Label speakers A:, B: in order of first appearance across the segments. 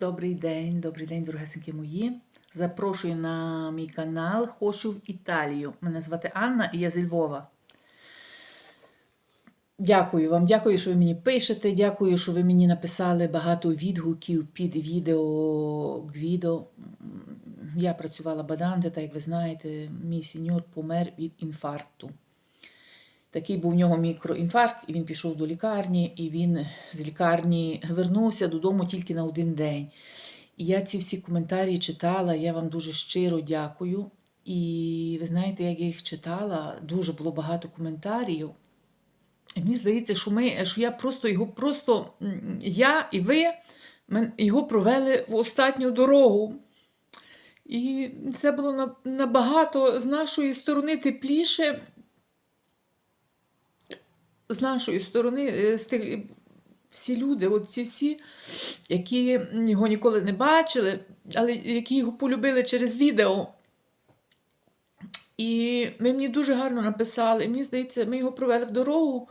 A: Добрий день, добрий день, дорогесенькі мої. Запрошую на мій канал Хочу в Італію. Мене звати Анна і я зі Львова. Дякую вам, дякую, що ви мені пишете. Дякую, що ви мені написали багато відгуків під відео Гвідо. Я працювала баданте, так як ви знаєте, мій сеньор помер від інфаркту. Такий був в нього мікроінфаркт, і він пішов до лікарні, і він з лікарні вернувся додому тільки на один день. І я ці всі коментарі читала, я вам дуже щиро дякую. І ви знаєте, як я їх читала, дуже було багато коментарів. І мені здається, що ми, що я просто його просто, я і ви його провели в останню дорогу. І це було набагато з нашої сторони тепліше, з нашої сторони, е, тих, всі люди, от ці всі, які його ніколи не бачили, але які його полюбили через відео. І ви мені дуже гарно написали. Мені здається, ми його провели в дорогу.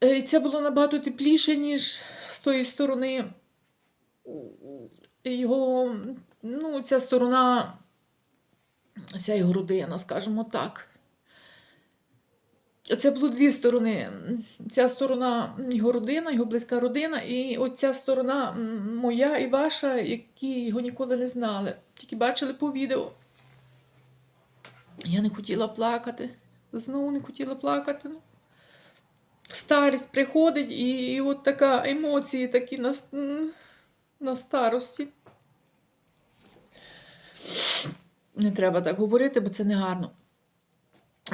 A: Е, І це було набагато тепліше, ніж з тої сторони. Його, ну, ця сторона, вся його родина, скажімо так. Це було дві сторони. Ця сторона його родина, його близька родина, і оця сторона моя і ваша, які його ніколи не знали, тільки бачили по відео. Я не хотіла плакати. Знову не хотіла плакати. Ну. Старість приходить, і, от така емоції такі на, на старості. Не треба так говорити, бо це не гарно.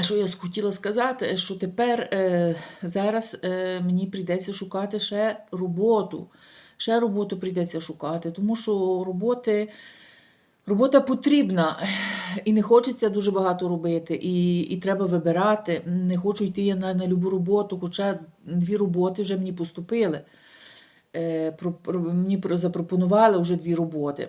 A: Що я хотіла сказати, що тепер е, зараз е, мені прийдеться шукати ще роботу. Ще роботу прийдеться шукати, тому що роботи, робота потрібна, і не хочеться дуже багато робити, і, і треба вибирати. Не хочу йти я на, на любу роботу, хоча дві роботи вже мені поступили. Е, мені про- запропонували вже дві роботи.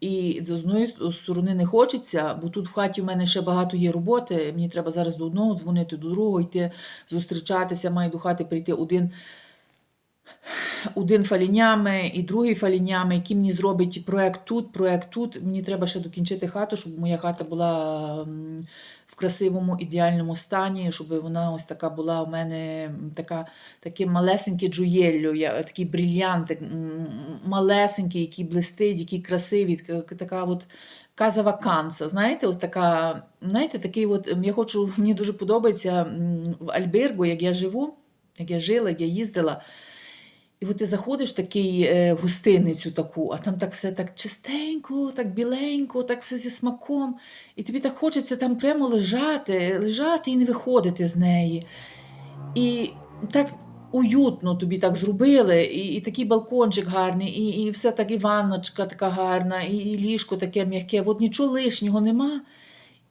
A: І з одної сторони не хочеться, бо тут в хаті в мене ще багато є роботи. Мені треба зараз до одного дзвонити, до другого йти, зустрічатися, маю до хати прийти один. Один фалінями і другий фалінями, який мені зробить проект тут, проект тут. Мені треба ще докінчити хату, щоб моя хата була в красивому, ідеальному стані, щоб вона ось така була у мене така, таке малесеньке джуєлло, я, такий брильянтик, м, малесенький, який блистить, який красивий, така, от каза ваканса. Знаєте, ось така, знаєте, такий от, я хочу, мені дуже подобається в Альберго, як я живу, як я жила, як я їздила. І от ти заходиш в такий е, в гостиницю таку, а там так все так чистенько, так біленько, так все зі смаком. І тобі так хочеться там прямо лежати, лежати і не виходити з неї. І так уютно тобі так зробили, і, і такий балкончик гарний, і, і все так, і ванночка така гарна, і, і ліжко таке м'яке. От нічого лишнього нема.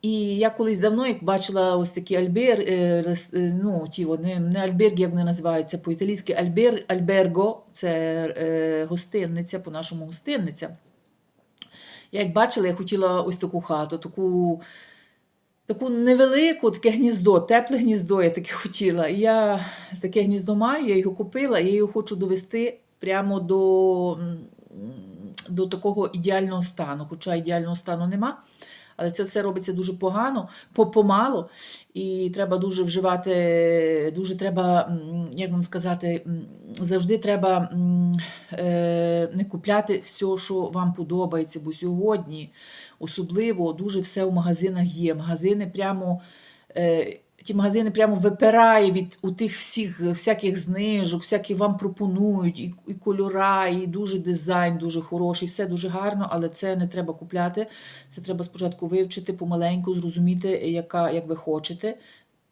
A: І я колись давно, як бачила ось такі альбер, е, е, ну, ті вони, не альберги, як вони називаються, по-італійськи альбер, альберго, це е, гостинниця, по-нашому гостинниця. Я як бачила, я хотіла ось таку хату, таку, таку невелику, таке гніздо, тепле гніздо я таке хотіла. І я таке гніздо маю, я його купила, я його хочу довести прямо до, до такого ідеального стану. Хоча ідеального стану нема. Але це все робиться дуже погано, по- помало, і треба дуже вживати, дуже треба, як вам сказати, завжди треба е, не купляти все, що вам подобається, бо сьогодні особливо дуже все в магазинах є. Магазини прямо. Ті магазини прямо випирає від у тих всіх всяких знижок, всякі вам пропонують, і, і кольора, і дуже дизайн дуже хороший, все дуже гарно, але це не треба купляти. Це треба спочатку вивчити помаленьку, зрозуміти, яка, як ви хочете.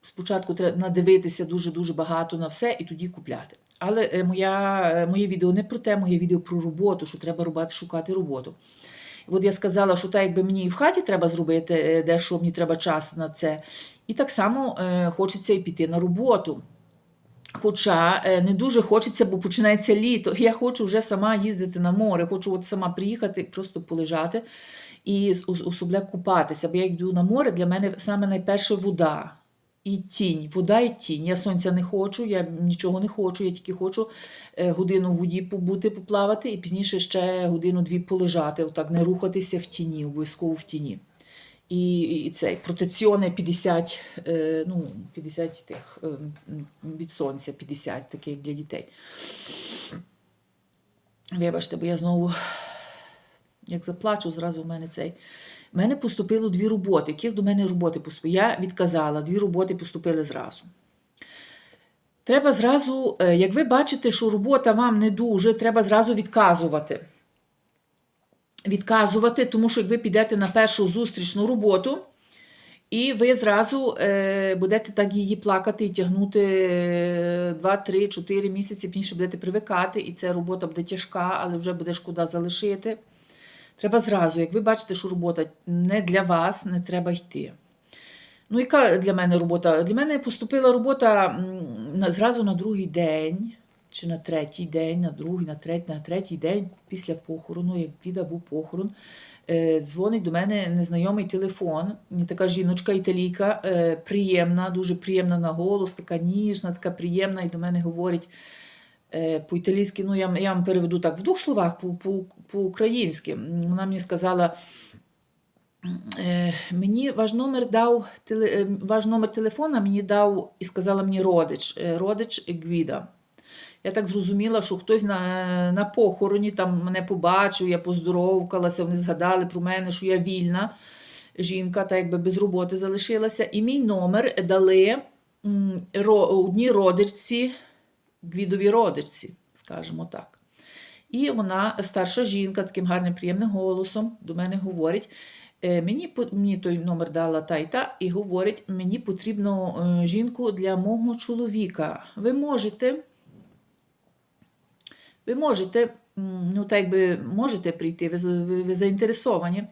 A: Спочатку треба надивитися дуже-дуже багато на все і тоді купляти. Але е, моя, е, моє відео не про те, моє відео про роботу, що треба шукати роботу. От я сказала, що так, якби мені і в хаті треба зробити е, дещо, мені треба час на це. І так само е, хочеться і піти на роботу. Хоча е, не дуже хочеться, бо починається літо. Я хочу вже сама їздити на море, хочу от сама приїхати, просто полежати і ос- особливо купатися. Бо я йду на море, для мене саме найперше вода. І тінь. Вода і тінь. Я сонця не хочу, я нічого не хочу, я тільки хочу е, годину в воді побути, поплавати, і пізніше ще годину-дві полежати, отак не рухатися в тіні, обов'язково в тіні. І, і цей протеціони 50, е, ну, 50 тих е, від сонця, 50, таке як для дітей. Вибачте, бо я знову, як заплачу, зразу в мене цей. У мене поступило дві роботи. Яких до мене роботи поступили? Я відказала, дві роботи поступили зразу. Треба зразу, е, як ви бачите, що робота вам не дуже, треба зразу відказувати. Відказувати, тому що як ви підете на першу зустрічну роботу, і ви зразу е, будете так її плакати і тягнути 2, 3, 4 місяці, пізніше будете привикати, і ця робота буде тяжка, але вже буде шкода залишити. Треба зразу, як ви бачите, що робота не для вас, не треба йти. Ну, яка для мене робота? Для мене поступила робота зразу на другий день, чи на третій день, на другий, на третій, на третій день після похорону, як піда був похорон. Е, дзвонить до мене незнайомий телефон. Така жіночка італійка, е, приємна, дуже приємна на голос, така ніжна, така приємна, і до мене говорить по-італійськи. Ну, я, я вам переведу так в двох словах по- по- по-українськи. Вона мені сказала. Е, Мені ваш номер дав е, ваш номер телефона мені дав і сказала мені родич, е, родич Гвіда. Я так зрозуміла, що хтось на, на похороні там мене побачив, я поздоровкалася, вони згадали про мене, що я вільна жінка, та якби без роботи залишилася. І мій номер дали одній родичці, Гвідовій родичці, скажімо так. І вона, старша жінка, таким гарним приємним голосом до мене говорить. «Е, Мені, мені той номер дала та й та, і говорить, мені потрібно е, жінку для мого чоловіка. Ви можете, ви можете, ну так якби можете прийти, ви, ви, ви заінтересовані.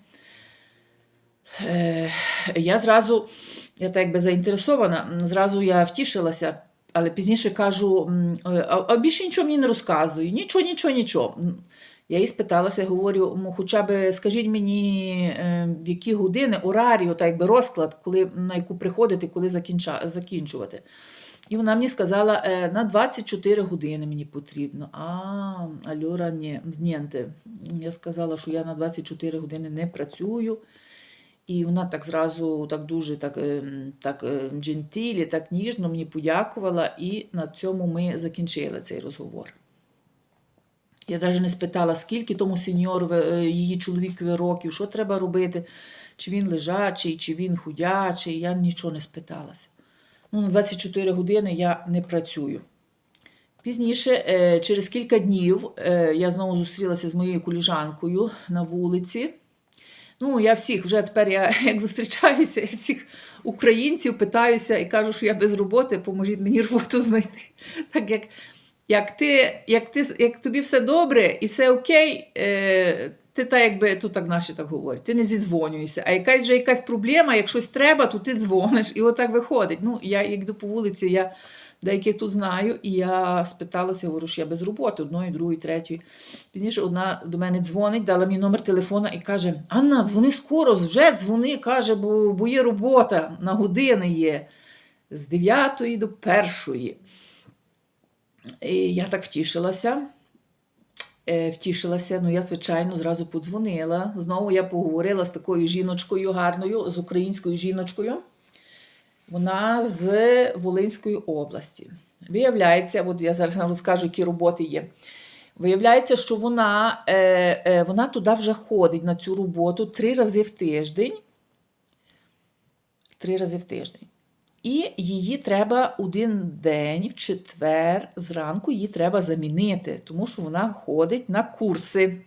A: Е, я зразу, я так якби заінтересована, зразу я втішилася, але пізніше кажу, е, а, більше нічого мені не розказує. Нічого, нічого, нічого. Я їй спиталася, говорю, «Ну, хоча б скажіть мені, е, в які години, орарію, так якби розклад, коли, на яку приходити, коли закінча, закінчувати. І вона мені сказала, е, на 24 години мені потрібно. А, альора, ні, нєнте. Я сказала, що я на 24 години не працюю. І вона так зразу, так дуже так, ем, так ем, джентілі, так ніжно мені подякувала, і на цьому ми закінчили цей розговор. Я навіть не спитала, скільки тому сеньору, е, її чоловікові років, що треба робити, чи він лежачий, чи він худячий. Я нічого не спиталася. Ну, на 24 години я не працюю. Пізніше, е, через кілька днів, е, я знову зустрілася з моєю коліжанкою на вулиці. Ну, я всіх вже тепер я як зустрічаюся, я всіх українців питаюся і кажу, що я без роботи, поможіть мені роботу знайти. Так як, як, ти, як, ти, як тобі все добре і все окей, е, ти так якби тут так наші так говорять, ти не зідзвонюєшся. А якась вже якась проблема, як щось треба, то ти дзвониш. І отак виходить. Ну, я як йду по вулиці, я деяких тут знаю, і я спиталася, говорю, що я без роботи, одної, другої, третьої. Пізніше одна до мене дзвонить, дала мені номер телефона і каже: Анна, дзвони скоро, вже дзвони, каже, бо, бо є робота, на години є з 9 до 1. І я так втішилася. Е, Втішилася, ну я, звичайно, зразу подзвонила. Знову я поговорила з такою жіночкою гарною, з українською жіночкою. Вона з Волинської області. Виявляється, от я зараз розкажу, які роботи є. Виявляється, що вона, е, е, вона туди вже ходить на цю роботу три рази в тиждень. Три рази в тиждень. І її треба один день, в четвер, зранку її треба замінити, тому що вона ходить на курси.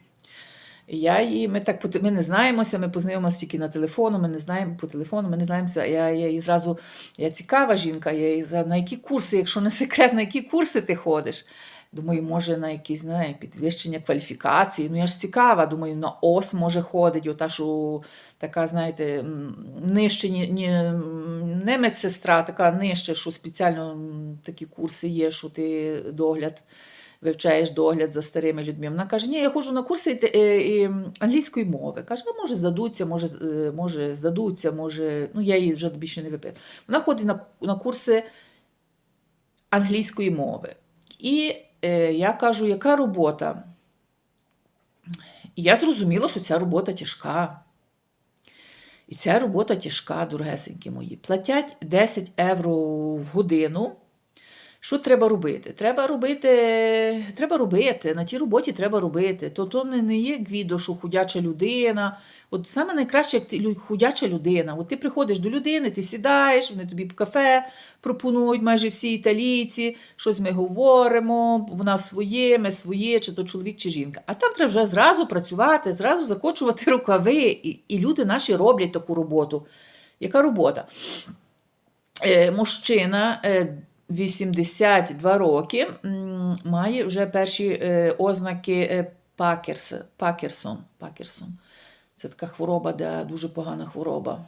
A: Я її, ми так ми не знаємося, ми познайомилися тільки на телефону, ми не знаємо по телефону, ми не знаємося. Я, я її зразу, я цікава жінка, я її за на які курси, якщо не секрет, на які курси ти ходиш. Думаю, може на якісь знає, підвищення кваліфікації. Ну я ж цікава, думаю, на ОС може ходить, ота, що така, знаєте, нижче, ні, ні, не медсестра, така нижче, що спеціально такі курси є, що ти догляд вивчаєш догляд за старими людьми. Вона каже: Ні, я ходжу на курси е, англійської мови. Каже, може здадуться, може, е, може здадуться, може. Ну, я її вже більше не випитую. Вона ходить на, на курси англійської мови. І е, я кажу, яка робота? І я зрозуміла, що ця робота тяжка. І ця робота тяжка, дорогесенькі мої. Платять 10 євро в годину. Що треба робити? Треба робити, треба робити. На тій роботі треба робити. То то не, не є гвідо, що худяча людина. От саме найкраще, як ти худяча людина. От ти приходиш до людини, ти сідаєш, вони тобі кафе пропонують майже всі італійці, щось ми говоримо, вона своє, ми своє, чи то чоловік, чи жінка. А там треба вже зразу працювати, зразу закочувати рукави. І, і люди наші роблять таку роботу. Яка робота? Е, мужчина е, 82 роки має вже перші е, ознаки е, Пакерс, Пакерсон. Пакерсон. Це така хвороба, де дуже погана хвороба.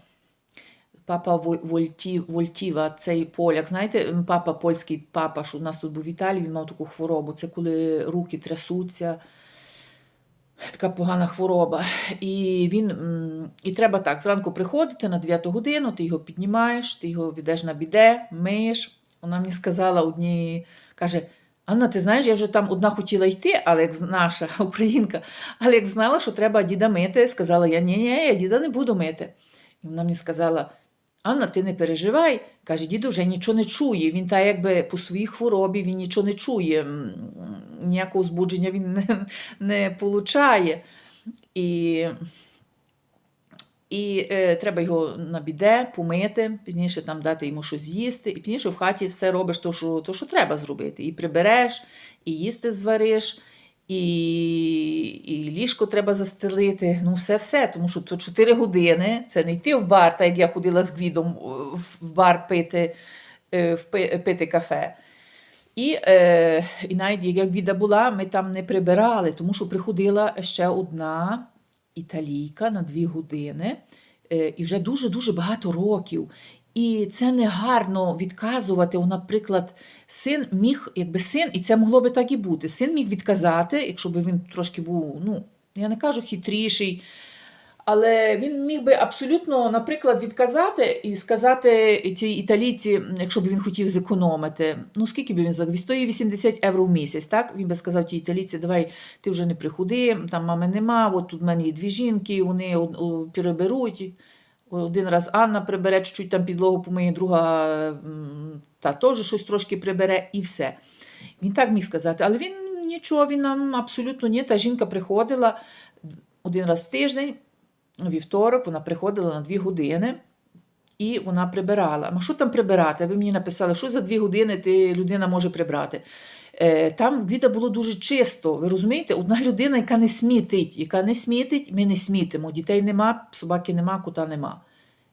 A: Папа Вольті, Вольтіва, цей поляк. Знаєте, папа польський папа, що у нас тут був в він мав таку хворобу. Це коли руки трясуться. Така погана хвороба. І він і треба так: зранку приходити на 9 годину, ти його піднімаєш, ти його ведеш на біде, миєш. Вона мені сказала одні, каже: Анна, ти знаєш, я вже там одна хотіла йти, але як наша українка, але як знала, що треба діда мити, сказала я, ні, ні, я діда не буду мити. І вона мені сказала: Анна, ти не переживай. Каже, діду вже нічого не чує. Він та якби по своїй хворобі він нічого не чує, ніякого збудження він не, не получає. І, і е, треба його на біде помити, пізніше там дати йому щось їсти, і пізніше в хаті все робиш то, що, то, що треба зробити. І прибереш, і їсти звариш, і, і ліжко треба застелити. Ну, все-все, тому що то 4 години це не йти в бар, так як я ходила з Гвідом е, в бар пити, е, в пити кафе. І, е, і навіть як віда була, ми там не прибирали, тому що приходила ще одна італійка на дві години, е, і вже дуже-дуже багато років. І це не гарно відказувати. Наприклад, син міг, якби син, і це могло би так і бути. Син міг відказати, якщо б він трошки був, ну, я не кажу хитріший, але він міг би абсолютно, наприклад, відказати і сказати цій італійці, якщо б він хотів зекономити, ну скільки б він за 180 євро в місяць, так? Він би сказав тій італійці, давай ти вже не приходи, там мами нема, от тут в мене є дві жінки, вони переберуть. Один раз Анна прибере, чуть-чуть там підлогу помиє, друга та теж щось трошки прибере і все. Він так міг сказати, але він нічого, він нам абсолютно ні. Та жінка приходила один раз в тиждень, вівторок, вона приходила на дві години. І вона прибирала. А що там прибирати? Ви мені написали, що за дві години ти, людина може прибрати. Е, там віда було дуже чисто. Ви розумієте? Одна людина, яка не смітить, яка не смітить, ми не смітимо. Дітей нема, собаки нема, кота нема.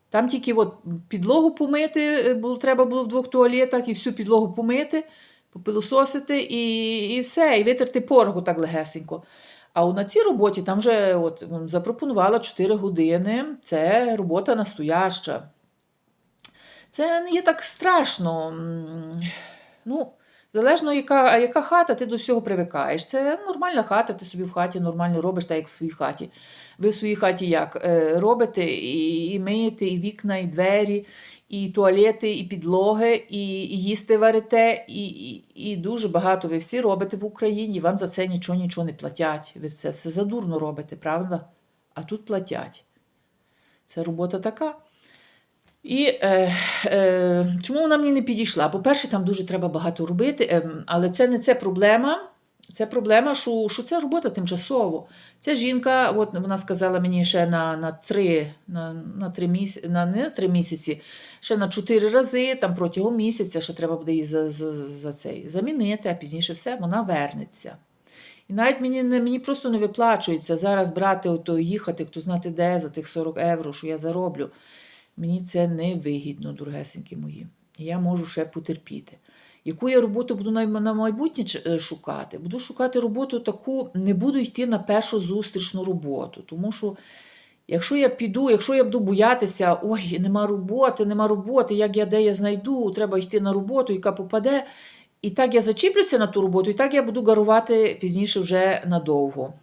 A: Там тільки от підлогу помити, е, було, треба було в двох туалетах і всю підлогу помити, попилососити і, і все, і витерти порогу так легесенько. А на цій роботі там вже от, запропонувала 4 години. Це робота настояща. Це не є так страшно. Ну, залежно, яка, яка хата, ти до всього привикаєш. Це нормальна хата, ти собі в хаті нормально робиш, так як в своїй хаті. Ви в своїй хаті як? Е, Робите і, і миєте, і вікна, і двері, і туалети, і підлоги, і, і їсти варите, і, і, і дуже багато ви всі робите в Україні, вам за це нічого нічого не платять. Ви це все задурно робите, правда? А тут платять. Це робота така. І е, е, чому вона мені не підійшла? По-перше, там дуже треба багато робити, е, але це не це проблема. Це проблема, що, що це робота тимчасово. Ця жінка, от вона сказала мені ще на, на три, на, на три місяці, на, не на три місяці, ще на чотири рази, там протягом місяця, ще треба буде її за, за, за цей замінити, а пізніше все, вона вернеться. І навіть мені, мені просто не виплачується зараз брати, ото, їхати, хто знати де, за тих 40 євро, що я зароблю. Мені це не вигідно, дорогесенькі мої. Я можу ще потерпіти. Яку я роботу буду на майбутнє е, шукати? Буду шукати роботу таку, не буду йти на першу зустрічну роботу. Тому що, якщо я піду, якщо я буду боятися, ой, нема роботи, нема роботи, як я де я знайду, треба йти на роботу, яка попаде. І так я зачіплюся на ту роботу, і так я буду гарувати пізніше вже надовго.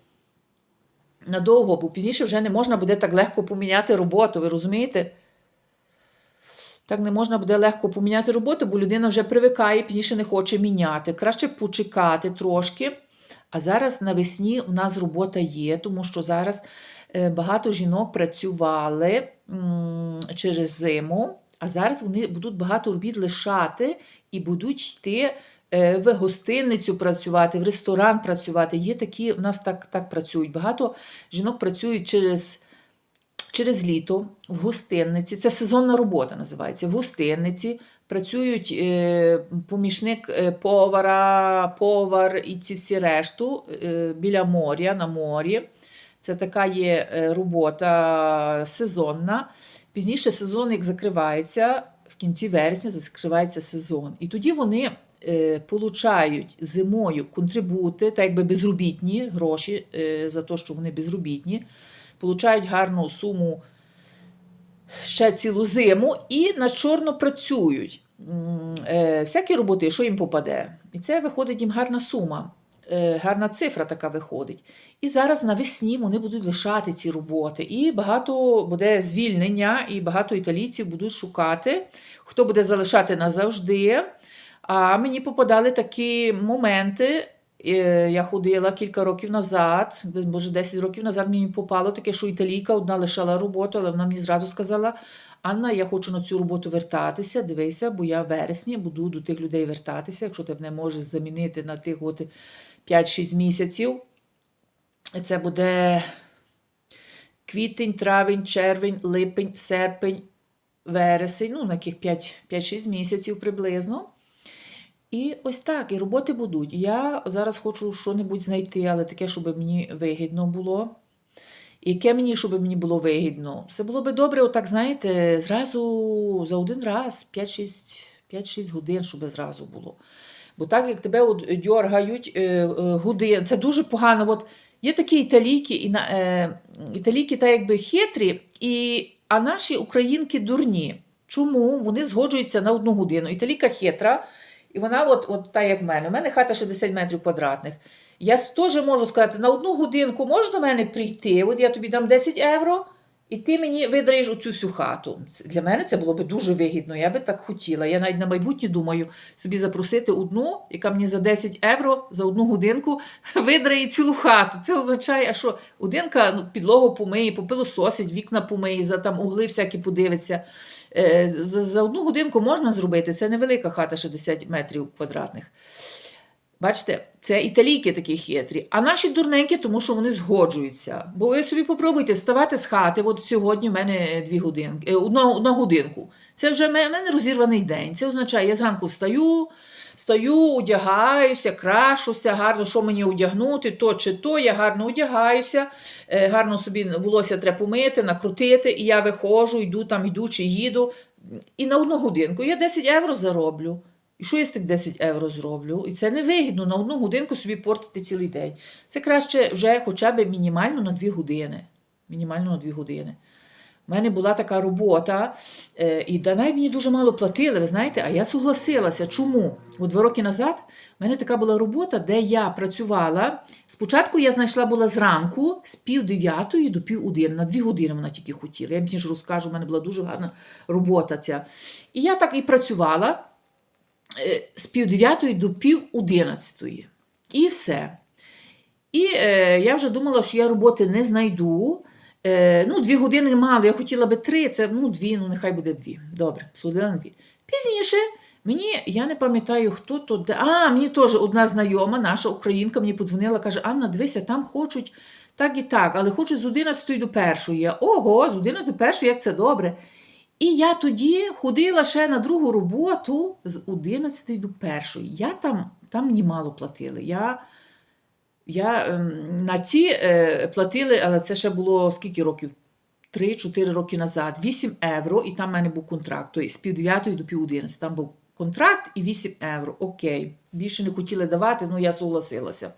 A: Надовго, бо пізніше вже не можна буде так легко поміняти роботу, ви розумієте? Так не можна буде легко поміняти роботу, бо людина вже привикає, пізніше не хоче міняти. Краще почекати трошки. А зараз навесні у нас робота є, тому що зараз е, багато жінок працювали через зиму, а зараз вони будуть багато робіт лишати і будуть йти е, в гостиницю працювати, в ресторан працювати. Є такі, у нас так, так працюють. Багато жінок працюють через через літо в гостинниці. Це сезонна робота називається. В гостинниці працюють е, помічник е, повара, повар і ці всі решту е, біля моря, на морі. Це така є робота сезонна. Пізніше сезон, як закривається, в кінці вересня закривається сезон. І тоді вони получають зимою контрибути, так якби безробітні гроші за те, що вони безробітні получають гарну суму ще цілу зиму і на чорно працюють. Е, Всякі роботи, що їм попаде. І це виходить їм гарна сума, е, гарна цифра така виходить. І зараз навесні вони будуть лишати ці роботи. І багато буде звільнення, і багато італійців будуть шукати, хто буде залишати назавжди. А мені попадали такі моменти. Е, Я ходила кілька років назад, може 10 років назад мені попало таке, що італійка одна лишала роботу, але вона мені зразу сказала: Анна, я хочу на цю роботу вертатися. Дивися, бо я в вересні буду до тих людей вертатися, якщо ти мене можеш замінити на тих от 5-6 місяців. Це буде квітень, травень, червень, липень, серпень, вересень, ну, на яких 5-6 місяців приблизно. І ось так, і роботи будуть. Я зараз хочу що-небудь знайти, але таке, щоб мені вигідно було. Яке мені, щоб мені було вигідно? Все було би добре, отак, знаєте, зразу за один раз 5-6 годин, щоб зразу було. Бо так, як тебе дьоргають е, е, годин, це дуже погано. От є такі італійки, і е, італійки так якби хитрі, і, а наші українки дурні. Чому вони згоджуються на одну годину? Італійка хитра. І вона, от, от та як в мене, у мене хата 60 метрів квадратних. Я теж можу сказати, на одну годинку можеш до мене прийти, от я тобі дам 10 євро, і ти мені видраєш оцю всю хату. Для мене це було б дуже вигідно, я би так хотіла. Я навіть на майбутнє думаю собі запросити одну, яка мені за 10 євро за одну годинку видрає цілу хату. Це означає, а що одинка ну, підлогу помиє, попилососить, вікна помиє, за там угли всякі подивиться. Е, За, одну годинку можна зробити. Це невелика хата 60 метрів квадратних. Бачите, це італійки такі хитрі, а наші дурненькі, тому що вони згоджуються. Бо ви собі попробуйте вставати з хати. От сьогодні в мене дві годинки, е, одна, одна годинку. Це вже в мене розірваний день. Це означає, я зранку встаю, встаю, одягаюся, крашуся, гарно, що мені одягнути, то чи то, я гарно одягаюся, е, гарно собі волосся треба помити, накрутити, і я виходжу, йду там, йду чи їду. І на одну годинку я 10 євро зароблю. І що я з тих 10 євро зроблю? І це невигідно на одну годинку собі портити цілий день. Це краще вже хоча б мінімально на 2 години. Мінімально на 2 години. У мене була така робота, е, і Данай мені дуже мало платили, ви знаєте, а я согласилася. Чому? От два роки назад в мене така була робота, де я працювала. Спочатку я знайшла була зранку з пів дев'ятої до пів один. На дві години вона тільки хотіла. Я ж розкажу, в мене була дуже гарна робота ця. І я так і працювала е, з пів дев'ятої до пів одинадцятої. І все. І е, я вже думала, що я роботи не знайду. Е, ну, дві години мало, я хотіла би три, це ну, дві, ну нехай буде дві. Добре, судила на дві. Пізніше мені, я не пам'ятаю, хто то де. А, мені теж одна знайома, наша українка, мені подзвонила, каже: Анна, дивися, там хочуть так і так, але хочуть з 11 до першої. Я, Ого, з 11 до першої, як це добре. І я тоді ходила ще на другу роботу з 11 до першої. Я там, там мені мало платили. Я я ем, на ці е, платили, але це ще було скільки років? 3-4 роки назад. 8 євро, і там в мене був контракт. Тобто з пів 9 до пів 11. Там був контракт і 8 євро. Окей. Більше не хотіли давати, ну я согласилася.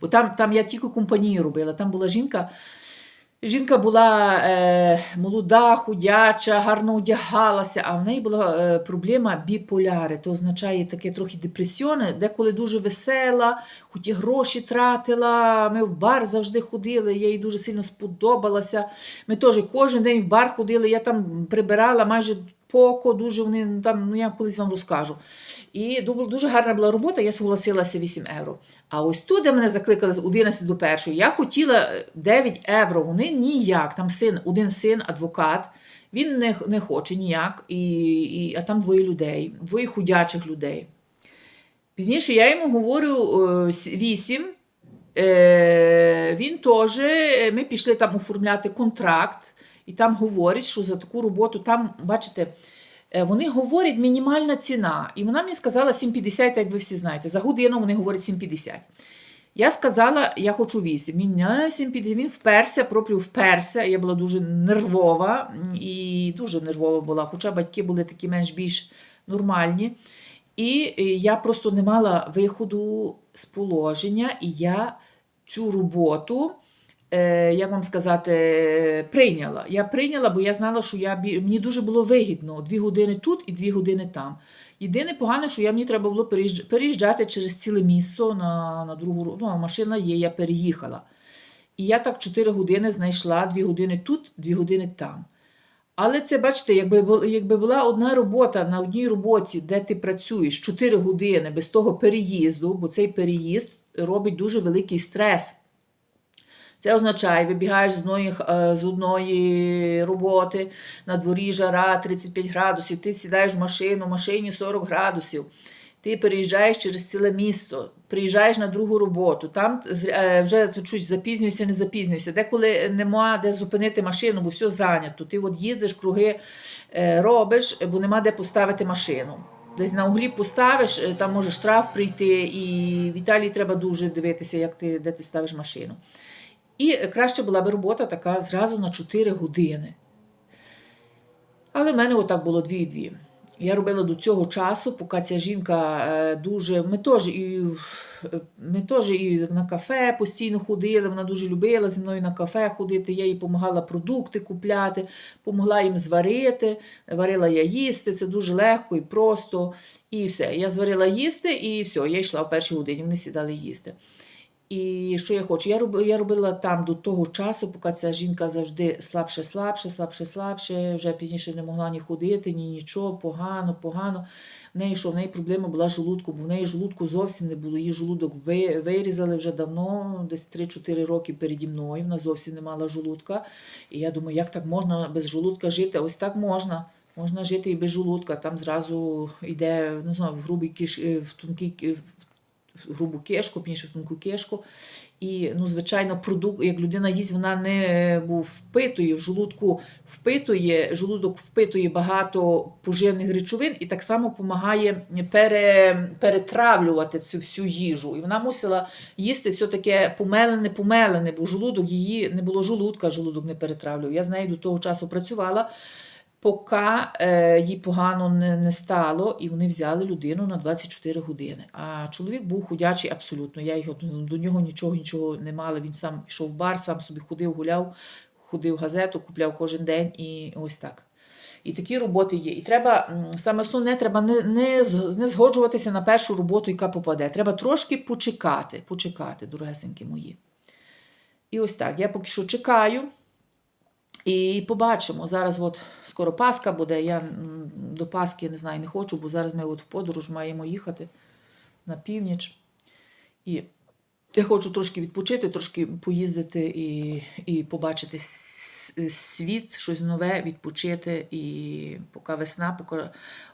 A: Бо там, там я тільки компанію робила. Там була жінка. Жінка була е, молода, худяча, гарно одягалася, а в неї була е, проблема біполяри. То означає таке трохи депресіоне, деколи дуже весела, хоч і гроші тратила. Ми в бар завжди ходили, я їй дуже сильно сподобалася. Ми теж кожен день в бар ходили, я там прибирала майже поко, дуже вони ну, там, ну я колись вам розкажу. І дуже гарна була робота, я согласилася 8 євро. А ось тут, де мене закликали з 11 до 1, я хотіла е, 9 євро. Вони ніяк. Там син, один син, адвокат. Він не, не хоче ніяк, і, і, а там двоє людей, двоє худячих людей. Пізніше я йому говорю е, 8. Е, він теж, е, ми пішли там оформляти контракт, і там говорять, що за таку роботу, там, бачите, Е, Вони говорять мінімальна ціна. І вона мені сказала 7,50, як ви всі знаєте. За годину вони говорять 7,50. Я сказала, я хочу 8. Він не 7,50. Він вперся, проплю вперся. Я була дуже нервова і дуже нервова була, хоча батьки були такі менш-більш нормальні. І е, я просто не мала виходу з положення, і я цю роботу е, як вам сказати, прийняла. Я прийняла, бо я знала, що я мені дуже було вигідно дві години тут і дві години там. Єдине погане, що я мені треба було переїжджати, через ціле місто на, на другу ру- ну, машина є, я переїхала. І я так 4 години знайшла, 2 години тут, 2 години там. Але це, бачите, якби, якби була одна робота на одній роботі, де ти працюєш 4 години без того переїзду, бо цей переїзд робить дуже великий стрес. Це означає, вибігаєш з одної, е, з одної роботи, на дворі жара 35 градусів, ти сідаєш в машину, в машині 40 градусів, ти переїжджаєш через ціле місто, приїжджаєш на другу роботу, там е, вже чуть запізнюєшся, не запізнюєшся, деколи нема де зупинити машину, бо все зайнято. Ти от їздиш, круги е, робиш, бо нема де поставити машину. Десь на углі поставиш, там може штраф прийти, і в Італії треба дуже дивитися, як ти, де ти ставиш машину. І краще була б робота така зразу на 4 години. Але в мене отак було дві і дві. Я робила до цього часу, поки ця жінка е, дуже. Ми теж і, і на кафе постійно ходили. Вона дуже любила зі мною на кафе ходити. Я їй допомагала продукти купляти, допомогла їм зварити. Варила я їсти. Це дуже легко і просто. І все. Я зварила їсти, і все, я йшла в першій годині. Вони сідали їсти. І що я хочу? Я робила, я робила там до того часу, поки ця жінка завжди слабше, слабше, слабше, слабше, вже пізніше не могла ні ходити, ні нічого, погано, погано. В неї що в неї проблема була з бо в неї желудку зовсім не було. Її желудок ви- вирізали вже давно, десь 3-4 роки переді мною. Вона зовсім не мала желудка. І я думаю, як так можна без желудка жити? Ось так можна. Можна жити і без желудка. Там зразу йде не знаю, в грубий киш, е, в тонкий ки- в в грубу кишку, пізніше тонку кишку. І, ну, звичайно, продукт, як людина їсть, вона не бу, впитує в желудку, впитує, желудок впитує багато поживних речовин і так само допомагає пере, перетравлювати цю всю їжу. І вона мусила їсти все таке помелене, помелене, бо желудок її не було желудка, желудок не перетравлював. Я з нею до того часу працювала поки е, їй погано не, стало, і вони взяли людину на 24 години. А чоловік був худячий абсолютно. Я його ну, до нього нічого нічого не мала. Він сам йшов в бар, сам собі ходив, гуляв, ходив газету, купляв кожен день і ось так. І такі роботи є. І треба саме основне, треба не, не, не згоджуватися на першу роботу, яка попаде. Треба трошки почекати, почекати, дорогесенькі мої. І ось так. Я поки що чекаю. І побачимо. Зараз от скоро Пасха буде. Я до Пасхи не знаю, не хочу, бо зараз ми от в подорож маємо їхати на північ. І я хочу трошки відпочити, трошки поїздити і, і побачити світ, щось нове, відпочити. І поки весна, поки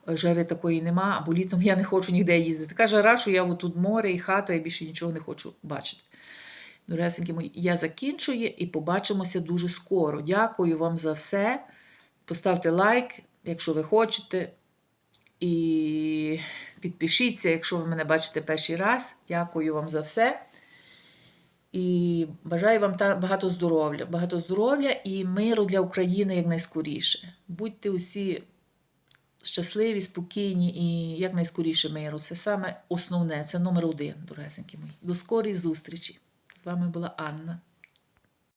A: жари такої нема, або літом я не хочу ніде їздити. Така жара, що я тут море і хата, і більше нічого не хочу бачити. Доресенькі мої, я закінчую і побачимося дуже скоро. Дякую вам за все. Поставте лайк, якщо ви хочете. І підпишіться, якщо ви мене бачите перший раз. Дякую вам за все. І бажаю вам багато здоров'я, багато здоров'я і миру для України якнайскоріше. Будьте усі щасливі, спокійні і якнайскоріше миру. Це саме основне, це номер один, дорогесенькі мої. До скорої зустрічі. З вами була Анна.